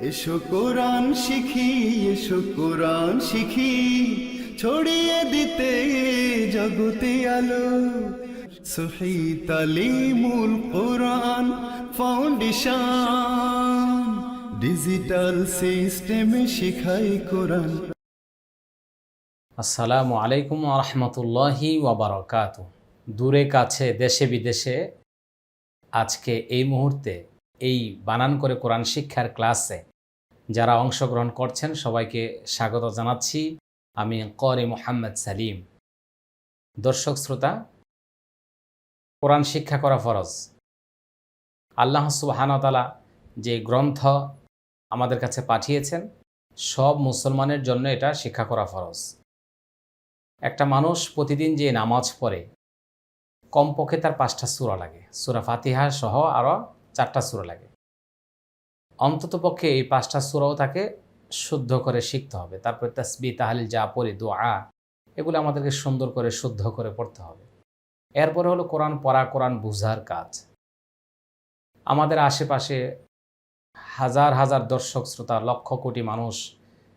এসো কোরআন শিখি, এসো কোরআন শিখি। ছড়িয়ে দিতে জগতে আলো। সহি কোরআন ফাউন্ডেশন। ডিজিটাল সিস্টেমে শিখাই কোরআন। আসসালামু আলাইকুম রহমতুল্লাহি ওবরাকাত দূরে কাছে, দেশে বিদেশে আজকে এই মুহূর্তে এই বানান করে কোরআন শিক্ষার ক্লাসে যারা অংশগ্রহণ করছেন, সবাইকে স্বাগত জানাচ্ছি। আমি করি মোহাম্মদ সালিম। দর্শক শ্রোতা, কোরআন শিক্ষা করা ফরজ। আল্লাহ সুবাহানতালা যে গ্রন্থ আমাদের কাছে পাঠিয়েছেন, সব মুসলমানের জন্য এটা শিক্ষা করা ফরজ। একটা মানুষ প্রতিদিন যে নামাজ পড়ে, কমপক্ষে তার পাঁচটা সুরা লাগে। সুরা ফাতিহা সহ আরও চারটা সুরা লাগে। অন্ততপক্ষে এই পাঁচটা সুরাও তাকে শুদ্ধ করে শিখতে হবে। তারপরে তাসবি তাহলিল, যা পড়ি, দোয়া, এগুলো আমাদেরকে সুন্দর করে শুদ্ধ করে পড়তে হবে। এরপরে হলো কোরআন পড়া, কোরআন বুঝার কাজ। আমাদের আশেপাশে হাজার হাজার দর্শক, শ্রোতা, লক্ষ কোটি মানুষ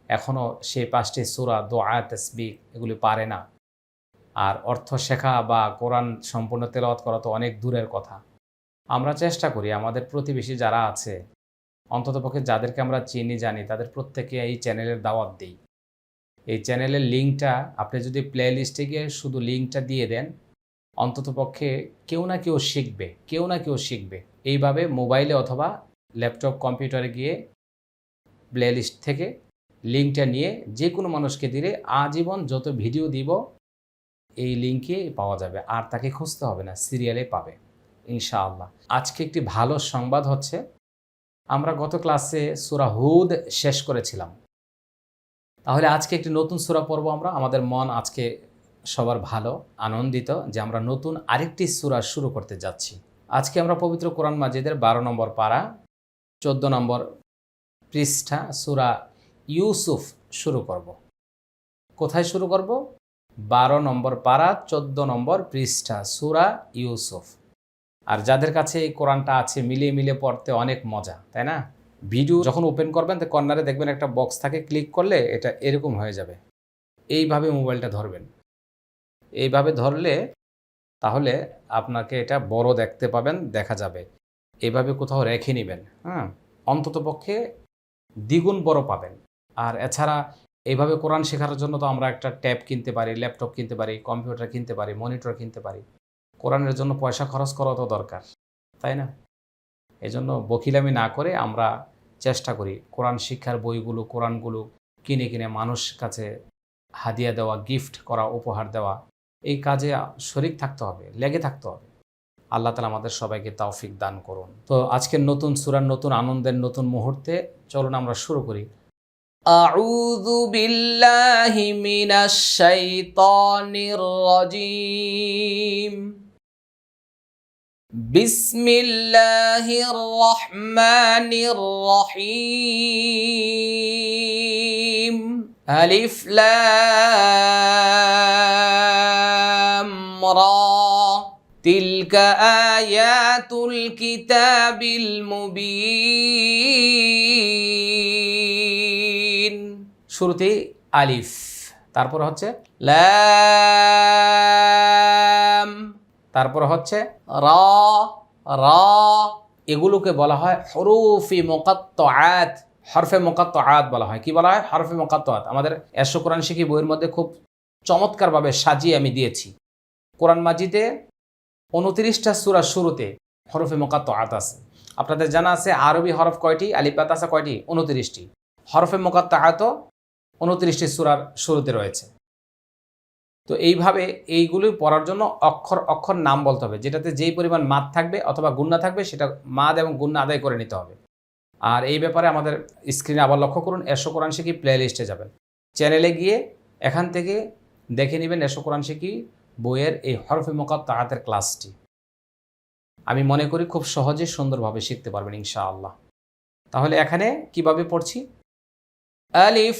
এখনও সেই পাঁচটি সুরা, দোয়া তসবি এগুলি পারে না। আর অর্থ শেখা বা কোরআন সম্পূর্ণ তেলাওয়াত করা তো অনেক দূরের কথা। আমরা চেষ্টা করি আমাদের প্রতিবেশী যারা আছে, অন্ততপক্ষে যাদেরকে আমরা চিনি, জানি, তাদের প্রত্যেকে এই চ্যানেলের দাওয়াত দিই। এই চ্যানেলের লিঙ্কটা আপনি যদি প্লে লিস্টে গিয়ে শুধু লিঙ্কটা দিয়ে দেন, অন্ততপক্ষে কেউ না কেউ শিখবে, কেউ না কেউ শিখবে। এইভাবে মোবাইলে অথবা ল্যাপটপ কম্পিউটারে গিয়ে প্লে লিস্ট থেকে লিঙ্কটা নিয়ে যে কোনো মানুষকে দিলে আজীবন যত ভিডিও দিব, এই লিঙ্কে পাওয়া যাবে। আর তাকে খুঁজতে হবে না সিরিয়ালে পাবে। ইনশাআল্লাহ। আজকে একটি ভালো সংবাদ হচ্ছে, আমরা গত ক্লাসে সুরা হুদ শেষ করেছিলাম। তাহলে আজকে একটি নতুন সুরা পড়ব আমরা, আমাদের মন আজকে সবার ভালো, আনন্দিত যে আমরা নতুন আরেকটি সুরা শুরু করতে যাচ্ছি। আজকে আমরা পবিত্র কোরআন মাজিদের বারো নম্বর পাড়া চোদ্দ নম্বর পৃষ্ঠা সুরা ইউসুফ শুরু করব। কোথায় শুরু করব? বারো নম্বর পাড়া চোদ্দ নম্বর পৃষ্ঠা সুরা ইউসুফ। আর যাদের কাছে এই কোরআনটা আছে, মিলিয়ে মিলিয়ে পড়তে অনেক মজা, তাই না? ভিডিও যখন ওপেন করবেন, তো কর্নারে দেখবেন একটা বক্স থাকে ক্লিক করলে এটা এরকম হয়ে যাবে। এইভাবে মোবাইলটা ধরবেন। এইভাবে ধরলে তাহলে আপনাকে এটা বড় দেখতে পাবেন, দেখা যাবে। এইভাবে কোথাও রেখে নেবেন হ্যাঁ? অন্ততপক্ষে দ্বিগুণ বড় পাবেন। আর এছাড়া এইভাবে কোরআন শেখার জন্য তো আমরা একটা ট্যাব কিনতে পারি, ল্যাপটপ কিনতে পারি, কম্পিউটার কিনতে পারি, মনিটর কিনতে পারি। কোরআনের জন্য পয়সা খরচ করা তো দরকার তাই না এই জন্য বকিলামি না করে আমরা চেষ্টা করি কোরআন শিক্ষার বইগুলো কোরআনগুলো কিনে কিনে মানুষ কাছে হাদিয়া দেওয়া গিফট করা উপহার দেওয়া এই কাজে শরিক থাকতে হবে লেগে থাকতে হবে আল্লাহ তালা আমাদের সবাইকে তৌফিক দান করুন তো আজকের নতুন সুরার নতুন আনন্দের নতুন মুহূর্তে চলুন আমরা শুরু করি أعوذ بالله من الشيطان الرجيم بسم الله الرحمن الرحيم ألف لام را تلك آيات الكتاب المبين শুরুতে আলিফ তারপর হচ্ছে লাম তারপর হচ্ছে র র, এগুলোকে বলা হয় হরুফি মোকাত্ত আয়াত হরফে মোকাত্তাত বলা হয়। কি বলা হয়? হরফে মোকাত্তাত আমাদের এশো কোরআন শিখি বইয়ের মধ্যে খুব চমৎকারভাবে সাজিয়ে আমি দিয়েছি। কোরআন মাজিদে উনত্রিশটা সুরার শুরুতে হরফে মোকাত্ত আয়াত আছে। আপনাদের জানা আছে আরবি হরফ কয়টি? আলিপাত আছে কয়টি? উনত্রিশটি। হরফে মোকাত্তাত উনত্রিশটি সুরার শুরুতে রয়েছে। তো এইভাবে এইগুলি পড়ার জন্য অক্ষর অক্ষর নাম বলতে হবে, যেটাতে যেই পরিমাণ মাদ থাকবে অথবা গুন্না থাকবে সেটা মাদ এবং গুন্না আদায় করে নিতে হবে। আর এই ব্যাপারে আমাদের স্ক্রিনে আবার লক্ষ্য করুন এশো কোরআন শিখি প্লে লিস্টে যাবেন। চ্যানেলে গিয়ে এখান থেকে দেখে নেবেন এশো কোরআন শিখি বইয়ের এই হরফে মোকাত তাহাতের ক্লাসটি আমি মনে করি খুব সহজে সুন্দরভাবে শিখতে পারবেন ইনশাআল্লাহ। তাহলে এখানে কীভাবে পড়ছি? আলিফ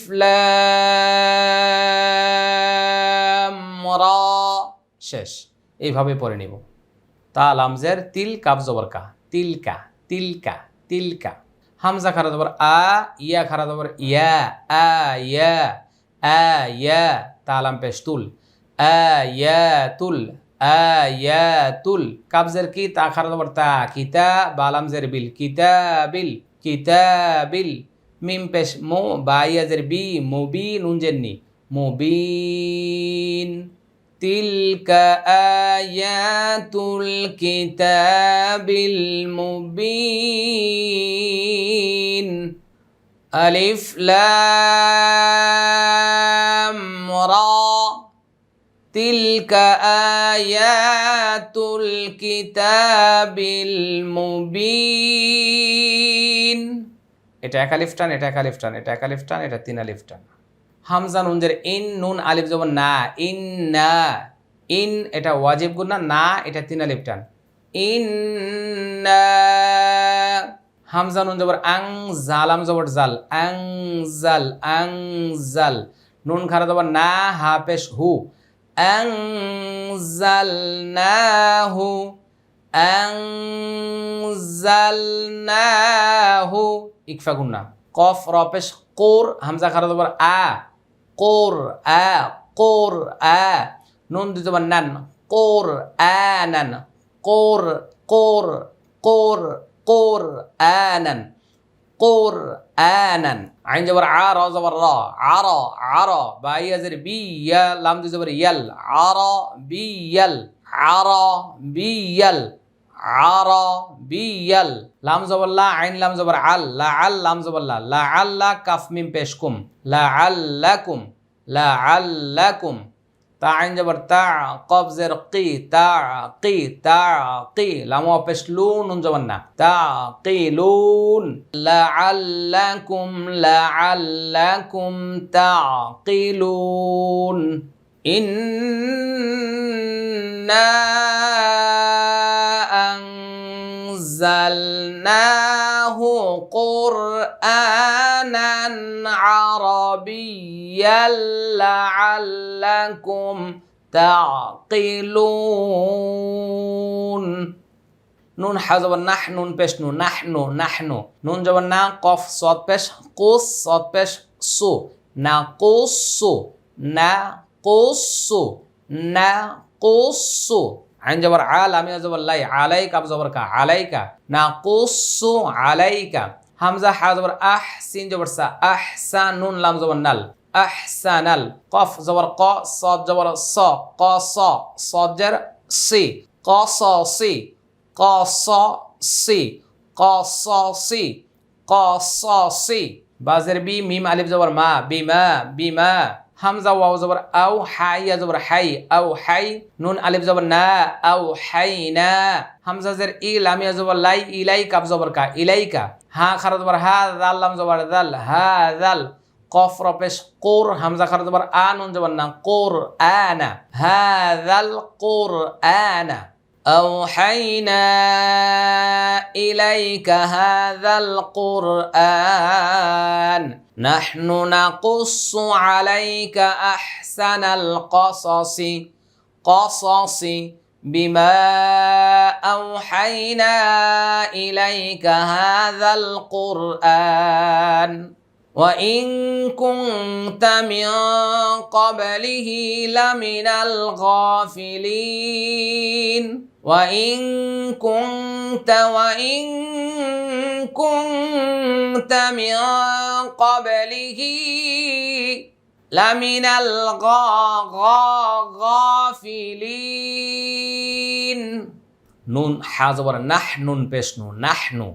শেষ। এইভাবে পড়ে নিব। তা লামজের তিল কাব জবর কা তিলকা তিলকা তিলকা হামজা খারা জবর আ, ইয়া খারা জবর ইয়া, আ ইয়া আ, ইয়া তালাম পেশ তুল। আ, ইয়া, তুল, আ, ইয়া, তুল। কাবজের কি, তা খারা জবর তা কিতা বালাম জের বিল কিতা বিল কিতা বিল মিম পেশ মো, বা ইয়া জের বি মুবি নুন জেননি মুবিন। تلك آيات الكتاب المبين ألف لام را تلك آيات الكتاب المبين এটা এক আলিফ টান এটা এক আলিফ টান এটা এক আলিফ টান এটা তিন আলিফ টান হামজা নুনজের ইন নুন আলিফ যেমন না, ইন না, ইন এটা ওয়াজিব গুণ না এটা তিন আলিফ টান। ইন না হামজা নুন জবর আং জালাম জবর জাল, আং জাল আং জাল। নুন খারা জবর না, হা পেশ হু। আং জাল না হু। আং জাল না হু। ইকফা গুন্না কফ, র পেশ কোর, হামজা খারা জবর আ। কোর আ কোর আ নুন দুই জবর নান কোর আনান কোর কোর কোর কোর আনান কোর আনান আইন জবর আ র জবর র আর আর বা ইয়াজের বি ইয়া লাম দুই জবর ইয়াল আর বিয়াল লাম জবল্লা আইন লাম জবর আল, লা আল লাম জবল্লা লা আল্লা কাফমিম পেশকুম লা আল্লাকুম লা আল্লাকুম তা আইন জবর তা কব জের কি, তা কি তা কি, লাম পেশ লুন নুন জবর না, তা কি লুন লা আল্লাকুম লা আল্লাকুম তা কি লুন ইন্না أنزلناه قرآنا عربيا لعلكم تعقلون. نون حزب نحن بش نون نحن نحن نون جبنا قف صوت بش قص صوت بش صو. نقص نقص نقص আইন জবর আল আমি জবর লাই, আলাইকা, আব জবর কা, আলাইকা না কোসু আলাইকা, হামজা, হা জবর আহ, সিন জবর সা আহসা নুন, লাম জবর নাল আহসানাল কফ জবর ক, সদ জবর স, ক, স সজের সি, ক, স, সি, ক, স, সি, ক, স, সি, ক, স, সি, বাজের বি, মিম, আলিফ জবর মা বিমা বিমা হামজা ওয়াও জবর আও হাই ইয়া জবর হাই, আও হাই, নুন আলিফ জবর না, আও হাই না। হামজা জের ই, লাম ইয়া জবর লাই, ইলাই কাব জবর কা ইলাইকা হা খারা জবর হা, দাল, লাম জবর দাল, হা দাল। কফ রপেশ কোর, হামজা খারা জবর আ, নুন জবর না, কোর আনা। হা দাল, কোর আনা। أوحينا إليك هذا القرآن. نحن نقص عليك أحسن القصص. قصص بما أوحينا إليك هذا القرآن. وإن كنت من قبله لمن الغافلين. وإن كنت وإن كنت من قبله لمن الغافلين নুন হা জবর নাহ নুন পেশ নু নাহ নু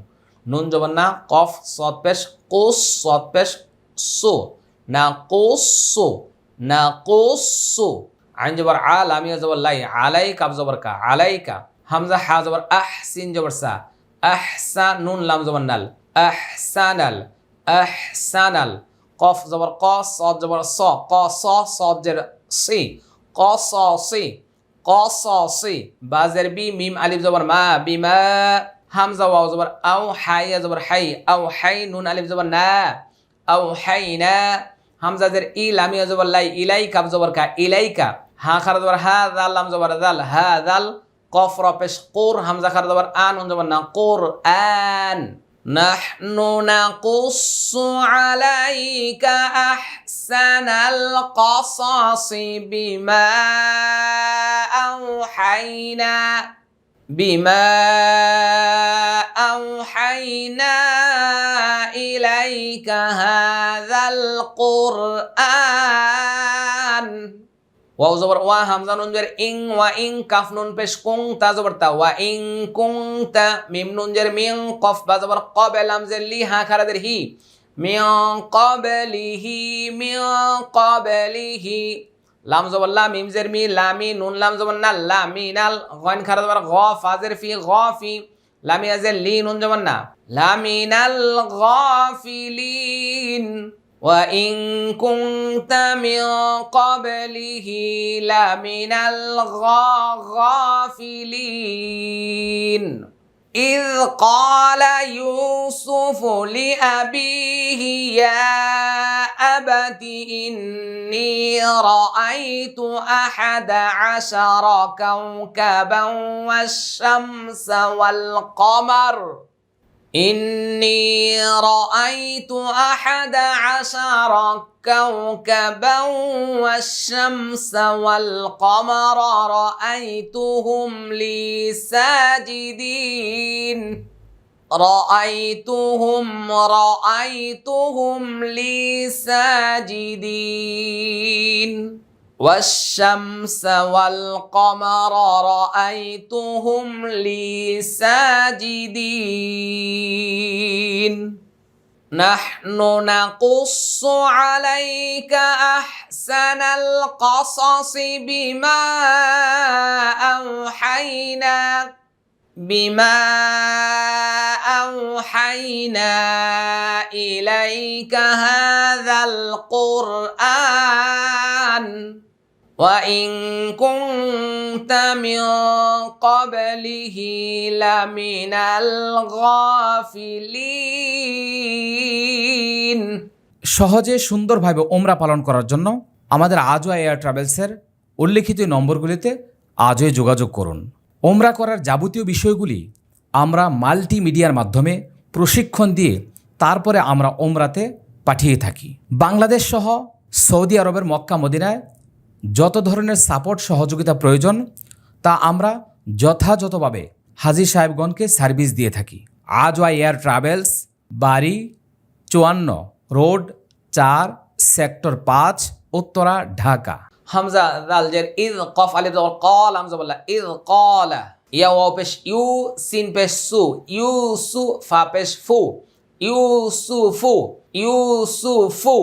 নুন জবর না কফ সদ পেশ কোস সদ পেশ সো না কোসো না কোসো আইন জবর আল আমি জবর লাই, আলাই কাব জবর কা আলাইকা হামজা হা জবর আহ সিন জবর সা আহসা নুন লাম জবর নাল, আহসানাল আহসানাল। কফ জবর ক, সদ জবর স, ক, স, সদ জের সি, ক, স, সি, ক, স, সি। বাজের বি, মিম, আলিফ জবর মা, বিমা। হামজা ওয়াও জবর আও হাই জবর হাই, আও হাই, নুন, আলিফ জবর না, আও হাই না। হামজা জের ই লামিয়া জবর লাই ইলাই কাব জবর কা ইলাইকা হা খারা জবর হা দাল লাম জবর দাল হা দাল কফ র পেশ কোর হামজা খারা জবর আন নুন জবর না কোর আন نحن نقص عليك أحسن القصص بما أوحينا بما أوحينا إليك هذا القرآن ওয়াও জবর ওয়া হামজা নুন জের ইং ওয়া ইং কাফ নুন পেশ কুং তা জবর তা ওয়া ইং কুং তা মিম নুন জের মিং কফ বা জবর কব লাম জের লি হা খারাদের হি মিং কবলিহি মিং কবলিহি লাম জবর লা মিম জের মি লামি নুন লাম জবর না লামি নাল গয়ন খারা জবর গ ফাজের ফি গ ফি লামি আজের লি নুন জবর না লামিনাল গাফিলিন وإن كنت من قبله لمن الغافلين إذ قال يوسف لأبيه يا أبت إني رأيت أحد عشر كوكبا والشمس والقمر. إني رأيت أحد عشر كوكبا والشمس والقمر رأيتهم لي ساجدين. رأيتهم رأيتهم لي ساجدين. والشمس والقمر رأيتهم لي ساجدين. نحن نقص عليك أحسن القصص بما أوحينا بما أوحينا إليك هذا القرآن وإن كنت من قبله لمن الغافلين সহজে সুন্দরভাবে ওমরা পালন করার জন্য আমাদের আজও এয়ার ট্রাভেলসের উল্লেখিত এই নম্বরগুলিতে আজই যোগাযোগ করুন ওমরা করার যাবতীয় বিষয়গুলি আমরা মাল্টিমিডিয়ার মাধ্যমে প্রশিক্ষণ দিয়ে তারপরে আমরা ওমরাতে পাঠিয়ে থাকি। বাংলাদেশ সহ সৌদি আরবের মক্কা মদিনায় যত ধরনের সাপোর্ট সহযোগিতা প্রয়োজন, তা আমরা যথাযথভাবে হাজি সাহেবগণকে সার্ভিস দিয়ে থাকি। আজওয়া এয়ার ট্রাভেলস, বাড়ি, চুয়ান্ন, রোড, চার, সেক্টর পাঁচ, উত্তরা, ঢাকা। হামজা দাল জের ইদ কফ আলিফ জবর কল, হামজা বললা, ইদ কল। ইয়া ওয়াও পেশ ইউ, সিন পেশ সু, ইউ সু ফা পেশ ফু, ইউ সু ফু, ইউ সু ফু।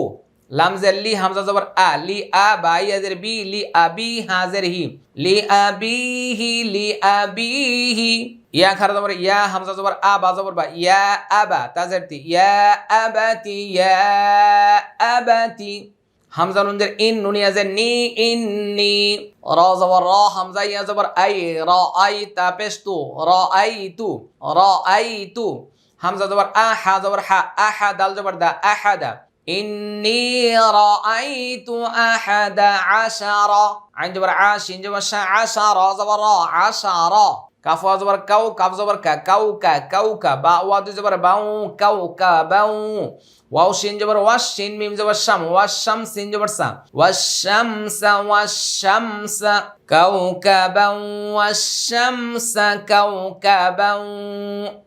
লাম জের লি, হামজা জবর আ, লি আ বা, ইয়া বি, লি আবি হাজের হি লি আবিহি লি আবিহি ইয়া খারা জবর, ইয়া, হামজা জবর আ বা জবর বা, ইয়া আবা তাজের তি ইয়া আবাতি ইয়া আবাতি হামজা নুনজের ইন নুনিয়া যে নি ইন্নি র জবর র, হামজা ইয়া জবর আই, র আই তা পেশ তু র আই তু, র আই তু। হামজা জবর আ, হা জবর হা আহা দাল জবর দা আহাদা ইন্নি রাআইতু আহাদা আশারা আইন জবর আ, শিন জবর শা আশারা জবর র। আশারা কাফ ওয়া জবর কাউ কাফ জবর কা কাউ কা কাউ কা বা ওয়া দু জবর বাউ কাউ কা বাউ ওয়াও শিন জবর ওয়াশ শিন মিম জবর শাম ওয়াশ শাম সিন জবর সা ওয়াশ শামসা ওয়াশ শামসা কাউকাবান ওয়াশ শামসা কাউকাবান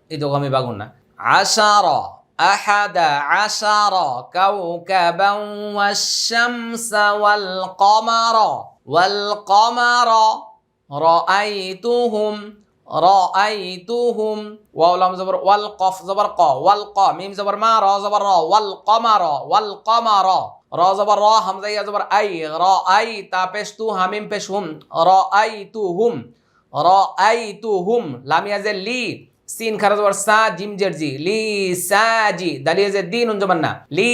এই রাআইতুহুম ওয়াও লাম জবর ওয়াল কফ জবর ক, ওয়াল ক, মিম জবর মা, র জবর র, ওয়াল কমা র, ওয়াল কমা র র জবর র হামজা ইয়া জবর আই রাআই তা পেশ তু হামিম পেশ হুম রাআইতুহুম রাআইতুহুম, লাম ইয়া জে লি, সিন খারাজ জবর সা, জিম জের জি, লি সাজি দালিয়া জে দিন, উন জবর না, লি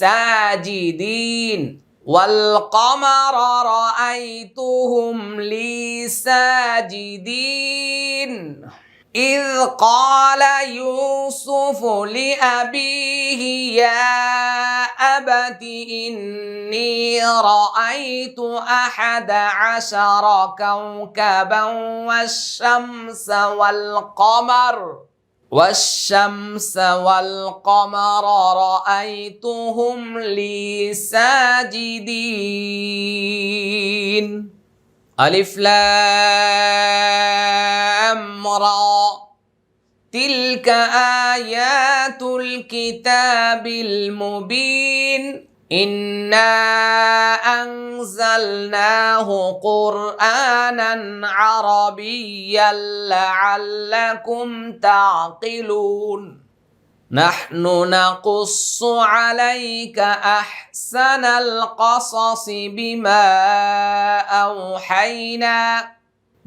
সাজিদিন والقمر رأيتهم لي ساجدين. إذ قال يوسف لأبيه يا أبت إني رأيت أحد عشر كوكبا والشمس والقمر. والشمس والقمر رأيتهم لي ساجدين. ألف لام را. تلك آيات الكتاب المبين. إنا أنزلناه قرآنا عربيا لعلكم تعقلون نحن نقص عليك أحسن القصص بما أوحينا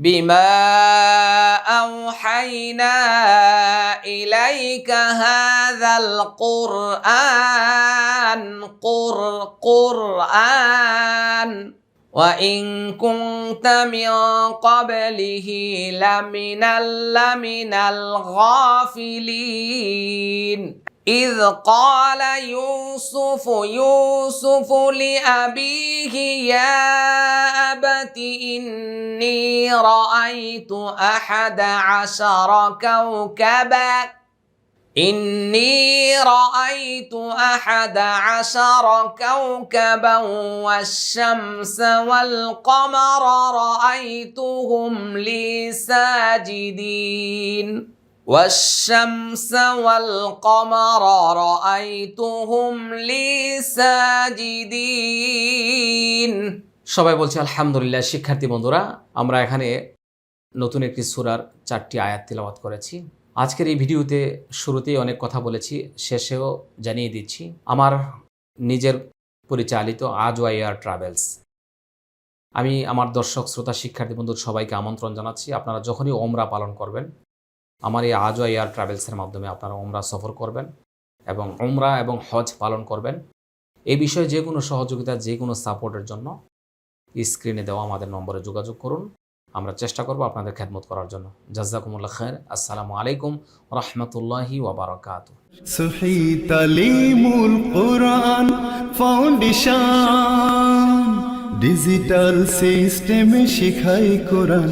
بما أوحينا إليك هذا القرآن قر قرآن. وإن كنت من قبله لمن لمن الغافلين. إذ قال يوسف يوسف لأبيه يا أبت إني رأيت أحد عشر كوكبا. إني رأيت أحد عشر كوكبا والشمس والقمر رأيتهم لي ساجدين. والشمس والقمر رأيتهم لي ساجدين সবাই বলছে আলহামদুলিল্লাহ শিক্ষার্থী বন্ধুরা আমরা এখানে নতুন একটি সূরার চারটি আয়াত তিলাওয়াত করেছি আজকের এই ভিডিওতে শুরুতেই অনেক কথা বলেছি শেষেও জানিয়ে দিচ্ছি আমার নিজের পরিচালিত আজ এয়ার ট্রাভেলস আমি আমার দর্শক শ্রোতা শিক্ষার্থী বন্ধুর সবাইকে আমন্ত্রণ জানাচ্ছি আপনারা যখনই ওমরা পালন করবেন আমার এই আজ এয়ার ট্রাভেলসের মাধ্যমে আপনারা ওমরা সফর করবেন এবং ওমরা এবং হজ পালন করবেন। এই বিষয়ে যে কোনো সহযোগিতা, যে কোনো সাপোর্টের জন্য স্ক্রিনে দেওয়া আমাদের নম্বরে যোগাযোগ করুন। আমরা চেষ্টা করব আপনাদের খেদমত করার জন্য। জাজাকুমুল্লাহ খের আসসালামু আলাইকুম রহমতুল্লাহি ওবরাকাত ফাউন্ডেশন। ডিজিটাল সিস্টেমে শিখাই কোরআন।